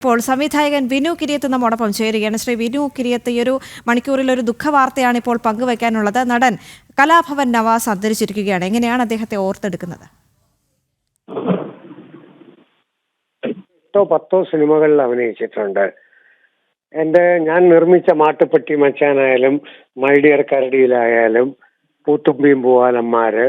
ഇപ്പോൾ സംവിധായകൻ വിനു കിരിയത്ത് നമ്മോടൊപ്പം ചേരുകയാണ്. ശ്രീ വിനു കിരിയത്ത് ഈ ഒരു മണിക്കൂറിൽ ഒരു ദുഃഖവാർത്തയാണ് ഇപ്പോൾ പങ്കുവയ്ക്കാനുള്ളത് നടൻ കലാഭവൻ നവാസ് അന്തരിച്ചിരിക്കുകയാണ്. എങ്ങനെയാണ് അദ്ദേഹത്തെ ഓർത്തെടുക്കുന്നത്? പത്തോ സിനിമകളിൽ അഭിനയിച്ചിട്ടുണ്ട്. എന്റെ ഞാൻ നിർമ്മിച്ച മാട്ടുപ്പെട്ടി മച്ചാനായാലും മൈഡിയർ കരടിയിലായാലും പൂത്തുമ്പിയും പൂവാലന്മാര്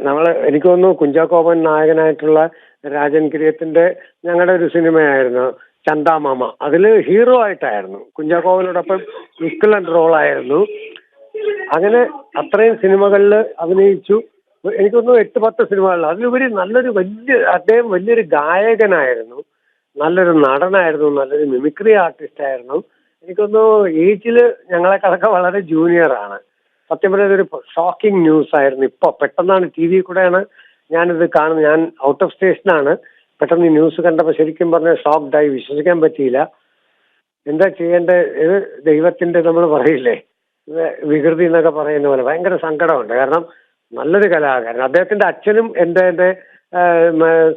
നമ്മൾ എനിക്ക് തോന്നുന്നു കുഞ്ചാക്കോപൻ നായകനായിട്ടുള്ള രാജൻ കിരിയത്തിന്റെ ഞങ്ങളുടെ ഒരു സിനിമയായിരുന്നു ചന്താമാമ അതിൽ ഹീറോ ആയിട്ടായിരുന്നു. കുഞ്ചാക്കോവനോടൊപ്പം ഇക്വലന്റ് റോളായിരുന്നു അങ്ങനെ അത്രയും സിനിമകളിൽ അഭിനയിച്ചു. എനിക്ക് തോന്നുന്നു എട്ട് പത്ത് സിനിമകളിൽ അതിലുപരി നല്ലൊരു വലിയ അദ്ദേഹം വലിയൊരു ഗായകനായിരുന്നു. നല്ലൊരു നടനായിരുന്നു. നല്ലൊരു മിമിക്രി ആർട്ടിസ്റ്റ് ആയിരുന്നു. എനിക്കൊന്നു ഏജിൽ ഞങ്ങളെക്കാളൊക്കെ വളരെ ജൂനിയറാണ് സത്യം പറഞ്ഞാൽ ഒരു ഷോക്കിംഗ് ന്യൂസ് ആയിരുന്നു. ഇപ്പൊ പെട്ടെന്നാണ് ടി വി കൂടെയാണ് ഞാനിത് കാണുന്നത്. ഞാൻ ഔട്ട് ഓഫ് സ്റ്റേഷനാണ് പെട്ടെന്ന് ഈ ന്യൂസ് കണ്ടപ്പോൾ ശരിക്കും പറഞ്ഞ ഷോക്ഡായി വിശ്വസിക്കാൻ പറ്റിയില്ല. എന്താ ചെയ്യേണ്ടത് ഇത് ദൈവത്തിന്റെ നമ്മൾ പറയില്ലേ? വികൃതി എന്നൊക്കെ പറയുന്ന പോലെ. ഭയങ്കര സങ്കടമുണ്ട്. കാരണം നല്ലൊരു കലാകാരൻ. അദ്ദേഹത്തിന്റെ അച്ഛനും എന്റെ എന്റെ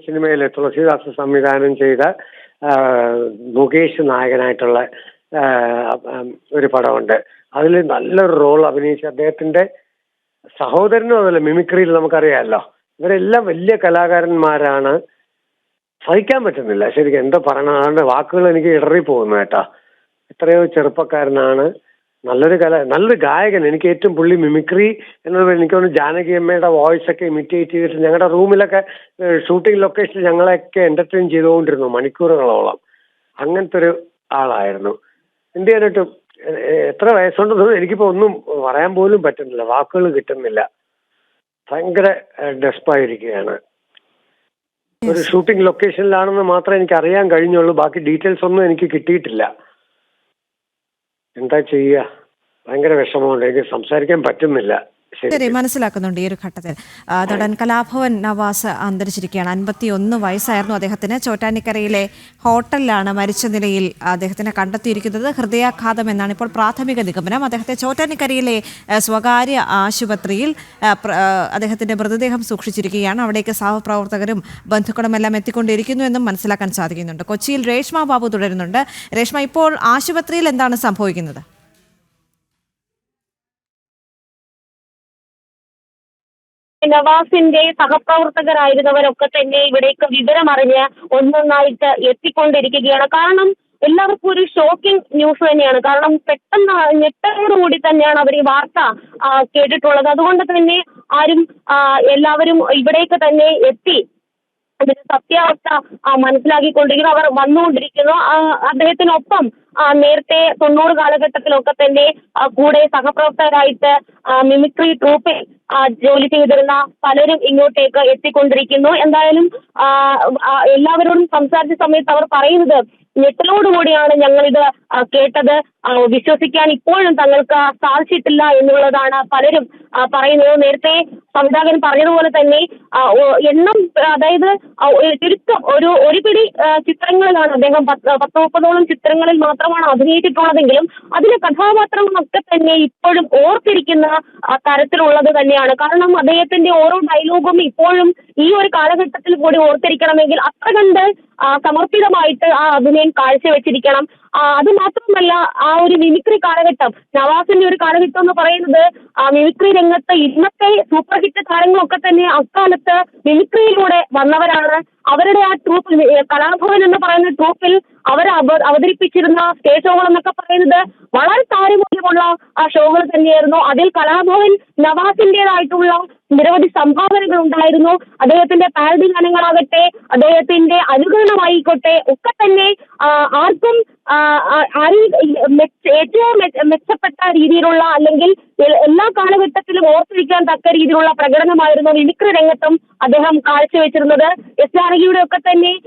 സിനിമയിലെ തുളസിദാസ് സംവിധാനം ചെയ്ത മുകേഷ് നായകനായിട്ടുള്ള ഒരു പടമുണ്ട്. അതിൽ നല്ലൊരു റോൾ അഭിനയിച്ച അദ്ദേഹത്തിന്റെ സഹോദരനും അതല്ല മിമിക്രിയിൽ നമുക്കറിയാമല്ലോ. ഇവരെല്ലാം വലിയ കലാകാരന്മാരാണ്. സഹിക്കാൻ പറ്റുന്നില്ല. ശരിക്കും എന്തോ പറയണം. അതുകൊണ്ട് വാക്കുകൾ എനിക്ക് ഇടറി പോകുന്നു കേട്ടോ. എത്രയോ ചെറുപ്പക്കാരനാണ്. നല്ലൊരു കല നല്ലൊരു ഗായകൻ. എനിക്ക് ഏറ്റവും പുള്ളി മിമിക്രി എന്നത് എനിക്ക് തോന്നുന്നു ജാനകി അമ്മയുടെ വോയിസ് ഒക്കെ ഇമിറ്റേറ്റ് ചെയ്തിട്ട് ഞങ്ങളുടെ റൂമിലൊക്കെ ഷൂട്ടിംഗ് ലൊക്കേഷനിൽ ഞങ്ങളെയൊക്കെ എന്റർടൈൻ ചെയ്തുകൊണ്ടിരുന്നു മണിക്കൂറുകളോളം. അങ്ങനത്തെ ഒരു ആളായിരുന്നു. എന്ത് ചെയ്യാനായിട്ടും എത്ര വയസ്സുണ്ടെന്ന് എനിക്കിപ്പോ ഒന്നും പറയാൻ പോലും പറ്റുന്നില്ല. വാക്കുകൾ കിട്ടുന്നില്ല. ഭയങ്കര ഡെസ്പായിരിക്കുകയാണ്. ഒരു ഷൂട്ടിംഗ് ലൊക്കേഷനിലാണെന്ന് മാത്രമേ എനിക്ക് അറിയാൻ കഴിഞ്ഞുള്ളൂ. ബാക്കി ഡീറ്റെയിൽസ് ഒന്നും എനിക്ക് കിട്ടിയിട്ടില്ല. എന്താ ചെയ്യുക ഭയങ്കര വിഷമമുണ്ട്. എനിക്ക് സംസാരിക്കാൻ പറ്റുന്നില്ല. ശരി മനസ്സിലാക്കുന്നുണ്ട് ഈ ഒരു ഘട്ടത്തിൽ. നടൻ കലാഭവൻ നവാസ് അന്തരിച്ചിരിക്കുകയാണ്. അൻപത്തി ഒന്ന് വയസ്സായിരുന്നു അദ്ദേഹത്തിന്. ചോറ്റാനിക്കരയിലെ ഹോട്ടലിലാണ് മരിച്ച നിലയിൽ അദ്ദേഹത്തിനെ കണ്ടെത്തിയിരിക്കുന്നത്. ഹൃദയാഘാതം എന്നാണ് ഇപ്പോൾ പ്രാഥമിക നിഗമനം. അദ്ദേഹത്തെ ചോറ്റാനിക്കരയിലെ സ്വകാര്യ ആശുപത്രിയിൽ അദ്ദേഹത്തിന്റെ മൃതദേഹം സൂക്ഷിച്ചിരിക്കുകയാണ്. അവിടേക്ക് സഹപ്രവർത്തകരും ബന്ധുക്കളും എല്ലാം എത്തിക്കൊണ്ടിരിക്കുന്നു എന്നും മനസ്സിലാക്കാൻ സാധിക്കുന്നുണ്ട്. കൊച്ചിയിൽ രേഷ്മ ബാബു തുടരുന്നുണ്ട്. രേഷ്മ ഇപ്പോൾ ആശുപത്രിയിൽ എന്താണ് സംഭവിക്കുന്നത്? നവാസിന്റെ സഹപ്രവർത്തകരായിരുന്നവരൊക്കെ തന്നെ ഇവിടേക്ക് വിവരമറിഞ്ഞ് ഒന്നൊന്നായിട്ട് എത്തിക്കൊണ്ടിരിക്കുകയാണ്. കാരണം എല്ലാവർക്കും ഒരു ഷോക്കിംഗ് ന്യൂസ് തന്നെയാണ്. കാരണം പെട്ടെന്ന് ഞെട്ടലോടുകൂടി തന്നെയാണ് അവർ ഈ വാർത്ത കേട്ടിട്ടുള്ളത്. അതുകൊണ്ട് തന്നെ ആരും എല്ലാവരും ഇവിടേക്ക് തന്നെ എത്തി. അതിന്റെ സത്യാവസ്ഥ മനസ്സിലാക്കിക്കൊണ്ടിരിക്കുന്നു. അവർ വന്നുകൊണ്ടിരിക്കുന്നു. അദ്ദേഹത്തിനൊപ്പം നേരത്തെ തൊണ്ണൂറ് കാലഘട്ടത്തിലൊക്കെ തന്നെ കൂടെ സഹപ്രവർത്തകരായിട്ട് മിമിക്രി ട്രൂപ്പിൽ ആ, ജോലി ചെയ്തിരുന്ന പലരും ഇങ്ങോട്ടേക്ക് എത്തിക്കൊണ്ടിരിക്കുന്നു. എന്തായാലും എല്ലാവരോടും സംസാരിച്ച സമയത്ത് അവർ പറയുന്നത് ഞെട്ടലോടുകൂടിയാണ് ഞങ്ങളിത് കേട്ടത്. വിശ്വസിക്കാൻ ഇപ്പോഴും തങ്ങൾക്ക് സാധിച്ചിട്ടില്ല എന്നുള്ളതാണ് പലരും പറയുന്നത്. നേരത്തെ സംവിധായകൻ പറഞ്ഞതുപോലെ തന്നെ എണ്ണം അതായത് ചുരുക്കം ഒരു ഒരു പിടി ചിത്രങ്ങളിലാണ് അദ്ദേഹം പത്ത് പത്ത് മുപ്പതോളം ചിത്രങ്ങളിൽ മാത്രമാണ് അഭിനയിച്ചിട്ടുള്ളതെങ്കിലും അതിലെ കഥാപാത്രങ്ങളൊക്കെ തന്നെ ഇപ്പോഴും ഓർത്തിരിക്കുന്ന തരത്തിലുള്ളത് തന്നെയാണ്. കാരണം അദ്ദേഹത്തിന്റെ ഓരോ ഡയലോഗും ഇപ്പോഴും ഈ ഒരു കാലഘട്ടത്തിൽ കൂടി ഓർത്തിരിക്കണമെങ്കിൽ അത്ര കണ്ട് സമർപ്പിതമായിട്ട് ആ അഭിനയം കാഴ്ചവെച്ചിരിക്കണം. അത് മാത്രമല്ല ആ ഒരു മിമിക്രി കാലഘട്ടം നവാസിന്റെ ഒരു കാലഘട്ടം എന്ന് പറയുന്നത് ആ മിമിക്രി രംഗത്ത് ഇന്നത്തെ സൂപ്പർ ഹിറ്റ് താരങ്ങളൊക്കെ തന്നെ അക്കാലത്ത് മിമിക്രിയിലൂടെ വന്നവരാണ്. അവരുടെ ആ ട്രൂപ്പ് കലാഭവൻ എന്ന് പറയുന്ന ട്രൂപ്പിൽ അവർ അവതരിപ്പിച്ചിരുന്ന സ്റ്റേജ് ഷോകൾ എന്നൊക്കെ പറയുന്നത് വളരെ താരമൂല്യമുള്ള ആ ഷോകൾ തന്നെയായിരുന്നു. അതിൽ കലാഭവൻ നവാസിന്റേതായിട്ടുള്ള നിരവധി സംഭാവനകൾ ഉണ്ടായിരുന്നു. അദ്ദേഹത്തിന്റെ പാരഡി ഗാനങ്ങളാകട്ടെ അദ്ദേഹത്തിന്റെ അനുകരണമായിക്കോട്ടെ ഒക്കെ തന്നെ ആർക്കും ആരും ഏറ്റവും മെച്ചപ്പെട്ട രീതിയിലുള്ള അല്ലെങ്കിൽ എല്ലാ കാലഘട്ടത്തിലും ഓർത്തിരിക്കാൻ തക്ക രീതിയിലുള്ള പ്രകടനമായിരുന്നു മിമിക്രി രംഗത്തും അദ്ദേഹം കാഴ്ചവെച്ചിരുന്നത്. എസ് ജാനകിയുടെ ഒക്കെ തന്നെ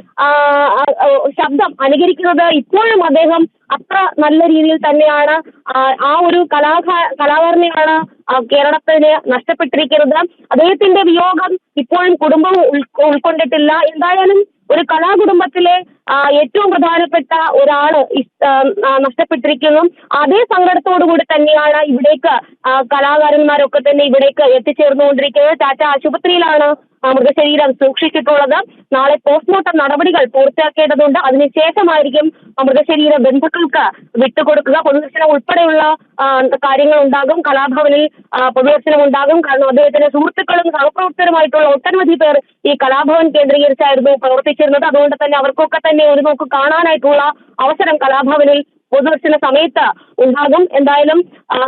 ശബ്ദം അനുകരിക്കുന്നത് ഇപ്പോഴും അദ്ദേഹം അത്ര നല്ല രീതിയിൽ തന്നെയാണ്. ആ, ഒരു കലാ കലാകാരനെയാണ് കേരളത്തിന് നഷ്ടപ്പെട്ടിരിക്കുന്നത്. അദ്ദേഹത്തിന്റെ വിയോഗം ഇപ്പോഴും കുടുംബം ഉൾ- ഉൾക്കൊണ്ടിട്ടില്ല. എന്തായാലും ഒരു കലാകുടുംബത്തിലെ ഏറ്റവും പ്രധാനപ്പെട്ട ഒരാൾ നഷ്ടപ്പെട്ടിരിക്കുന്നു. അതേ സങ്കടത്തോടു കൂടി തന്നെയാണ് ഇവിടേക്ക് കലാകാരന്മാരൊക്കെ തന്നെ ഇവിടേക്ക് എത്തിച്ചേർന്നുകൊണ്ടിരിക്കുന്നത്. ടാറ്റ ആശുപത്രിയിലാണ് മൃതശരീരം സൂക്ഷിച്ചിട്ടുള്ളത്. നാളെ പോസ്റ്റ്മോർട്ടം നടപടികൾ പൂർത്തിയാക്കേണ്ടതുണ്ട്. അതിനുശേഷമായിരിക്കും മൃതശരീര ബന്ധുക്കൾക്ക് വിട്ടുകൊടുക്കുക. പൊതുദർശനം ഉൾപ്പെടെയുള്ള കാര്യങ്ങൾ ഉണ്ടാകും കലാഭവനിൽ പൊതുദർശനം ഉണ്ടാകും. കാരണം അദ്ദേഹത്തിന്റെ സുഹൃത്തുക്കളും സഹപ്രവർത്തകരുമായിട്ടുള്ള ഒട്ടനവധി പേർ ഈ കലാഭവൻ കേന്ദ്രീകരിച്ചായിരുന്നു പ്രവർത്തിച്ചിരുന്നത്. അതുകൊണ്ട് തന്നെ അവർക്കൊക്കെ തന്നെ ഒരു നോക്ക് കാണാനായിട്ടുള്ള അവസരം കലാഭവനിൽ പൊതുദർശന സമയത്ത് ഉണ്ടാകും. എന്തായാലും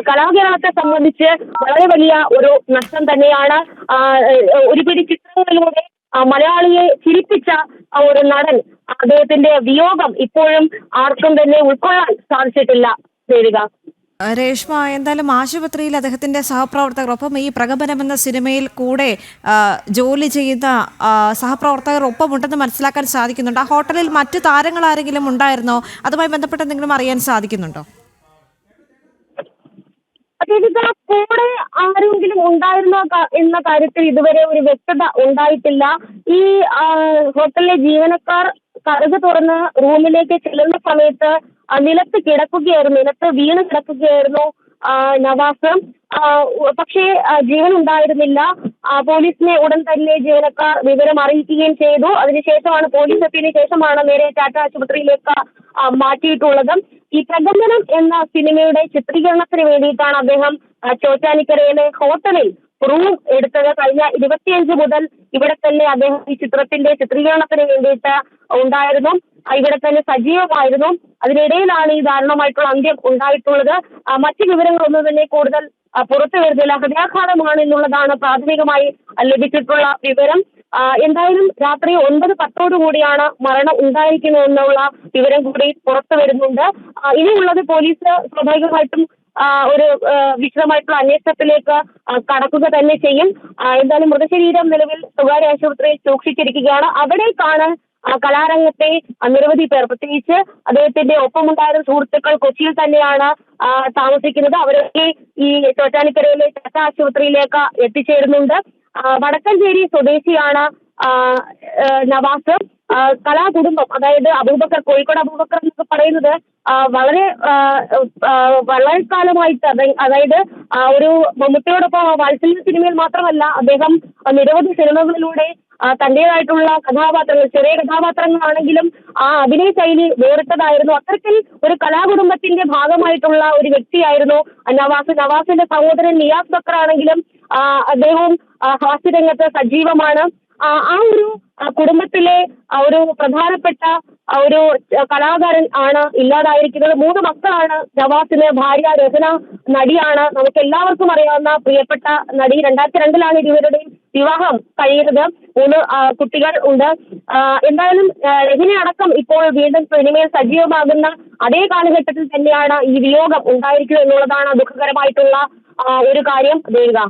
കലാകേരളത്തെ സംബന്ധിച്ച് വളരെ വലിയ ഒരു നഷ്ടം തന്നെയാണ് ഒരുപിടി ഒരു പിടി ചിത്രങ്ങളിലൂടെ മലയാളിയെ ചിരിപ്പിച്ച ഒരു നടൻ അദ്ദേഹത്തിന്റെ വിയോഗം ഇപ്പോഴും ആർക്കും തന്നെ ഉൾക്കൊള്ളാൻ സാധിച്ചിട്ടില്ല. ദേവിക. രേഷ്മ എന്തായാലും ആശുപത്രിയിൽ അദ്ദേഹത്തിന്റെ സഹപ്രവർത്തകർ ഒപ്പം ഈ പ്രകമ്പനം എന്ന സിനിമയിൽ കൂടെ ജോലി ചെയ്യുന്ന സഹപ്രവർത്തകർ സഹപ്രവർത്തകർ ഒപ്പമുണ്ടെന്ന് മനസ്സിലാക്കാൻ സാധിക്കുന്നുണ്ട്. ആ ഹോട്ടലിൽ മറ്റു താരങ്ങൾ ആരെങ്കിലും ഉണ്ടായിരുന്നോ? അതുമായി ബന്ധപ്പെട്ട് എന്തെങ്കിലും അറിയാൻ സാധിക്കുന്നുണ്ടോ? ദേവിക കൂടെ ആരെങ്കിലും ഉണ്ടായിരുന്നോ എന്ന കാര്യത്തിൽ ഇതുവരെ ഒരു വ്യക്തത ഉണ്ടായിട്ടില്ല. ഈ ഹോട്ടലിലെ ജീവനക്കാർ കറുക തുറന്ന് റൂമിലേക്ക് ചെല്ലുന്ന സമയത്ത് നിലത്ത് കിടക്കുകയായിരുന്നു. നിലത്ത് വീണ് കിടക്കുകയായിരുന്നു. നവാസ്. പക്ഷേ ജീവൻ ഉണ്ടായിരുന്നില്ല പോലീസിനെ ഉടൻ തന്നെ ജീവനക്കാർ വിവരം അറിയിക്കുകയും ചെയ്തു. അതിനുശേഷമാണ് പോലീസ് എത്തിയതിനു ശേഷമാണ് നേരെ ടാറ്റ ആശുപത്രിയിലേക്ക് മാറ്റിയിട്ടുള്ളത്. ഈ പ്രകമ്പനം എന്ന സിനിമയുടെ ചിത്രീകരണത്തിന് വേണ്ടിയിട്ടാണ് അദ്ദേഹം ചോറ്റാനിക്കരയിലെ ഹോട്ടലിൽ റൂം എടുത്തത്. കഴിഞ്ഞ ഇരുപത്തിയഞ്ച് മുതൽ ഇവിടെ തന്നെ അദ്ദേഹം ഈ ചിത്രത്തിന്റെ ചിത്രീകരണത്തിന് വേണ്ടിയിട്ട് ഉണ്ടായിരുന്നു. ഇവിടെ തന്നെ സജീവമായിരുന്നു. അതിനിടയിലാണ് ഈ ദാരുണമായിട്ടുള്ള അന്ത്യം ഉണ്ടായിട്ടുള്ളത്. മറ്റു വിവരങ്ങളൊന്നും തന്നെ കൂടുതൽ പുറത്തു വരുന്നില്ല. ഹൃദയാഘാതമാണ് എന്നുള്ളതാണ് പ്രാഥമികമായി ലഭിച്ചിട്ടുള്ള വിവരം. എന്തായാലും രാത്രി ഒൻപത് പത്തോടു കൂടിയാണ് മരണം ഉണ്ടായിരിക്കുന്നതെന്നുള്ള വിവരം കൂടി പുറത്തു വരുന്നുണ്ട്. ഇനിയുള്ളത് പോലീസ് സ്വാഭാവികമായിട്ടും ഒരു വിശദമായിട്ടുള്ള അന്വേഷണത്തിലേക്ക് കടക്കുക തന്നെ ചെയ്യും. എന്തായാലും മൃതശരീരം നിലവിൽ സ്വകാര്യ ആശുപത്രിയിൽ സൂക്ഷിച്ചിരിക്കുകയാണ്. അവിടേക്കാണ് കലാരംഗത്തെ നിരവധി പേർ. പ്രത്യേകിച്ച് അദ്ദേഹത്തിന്റെ ഒപ്പമുണ്ടായിരുന്ന സുഹൃത്തുക്കൾ കൊച്ചിയിൽ തന്നെയാണ് താമസിക്കുന്നത്. അവരൊക്കെ ഈ ചോറ്റാനിക്കരയിലെ ടാറ്റ ആശുപത്രിയിലേക്ക് എത്തിച്ചേരുന്നുണ്ട്. വടക്കഞ്ചേരി സ്വദേശിയാണ് നവാസ്. കലാകുടുംബം അതായത് അബൂബക്കർ കോഴിക്കോട് അബൂബക്കർ എന്നൊക്കെ പറയുന്നത് വളരെ വളരെ കാലമായിട്ട് അതായത് ഒരു മമ്മൂട്ടിയോടൊപ്പം വാത്സല്യ സിനിമയിൽ മാത്രമല്ല അദ്ദേഹം നിരവധി സിനിമകളിലൂടെ തന്റേതായിട്ടുള്ള കഥാപാത്രങ്ങൾ ചെറിയ കഥാപാത്രങ്ങളാണെങ്കിലും ആ അഭിനയ ശൈലി വേറിട്ടതായിരുന്നു. അത്തരത്തിൽ ഒരു കലാകുടുംബത്തിന്റെ ഭാഗമായിട്ടുള്ള ഒരു വ്യക്തിയായിരുന്നു നവാസ്. നവാസിന്റെ സഹോദരൻ നിയാസ് ബക്കർ ആണെങ്കിലും അദ്ദേഹവും ഹാസ്യരംഗത്ത് സജീവമാണ്. ആ ഒരു കുടുംബത്തിലെ ഒരു പ്രധാനപ്പെട്ട ഒരു കലാകാരൻ ആണ് ഇല്ലാതായിരിക്കുന്നത്. മൂന്ന് മക്കളാണ്. നവാസിന് ഭാര്യ രചന നടിയാണ്. നമുക്ക് എല്ലാവർക്കും അറിയാവുന്ന പ്രിയപ്പെട്ട നടി. രണ്ടായിരത്തി രണ്ടിലാണ് ഇരുവരുടെയും വിവാഹം കഴിയുന്നത്. മൂന്ന് കുട്ടികൾ ഉണ്ട്. എന്തായാലും അടക്കം ഇപ്പോൾ വീണ്ടും സിനിമയിൽ സജീവമാകുന്ന അതേ കാലഘട്ടത്തിൽ തന്നെയാണ് ഈ വിയോഗം ഉണ്ടായിരിക്കുന്നത് എന്നുള്ളതാണ് ദുഃഖകരമായിട്ടുള്ള ഒരു കാര്യം. ദേവിക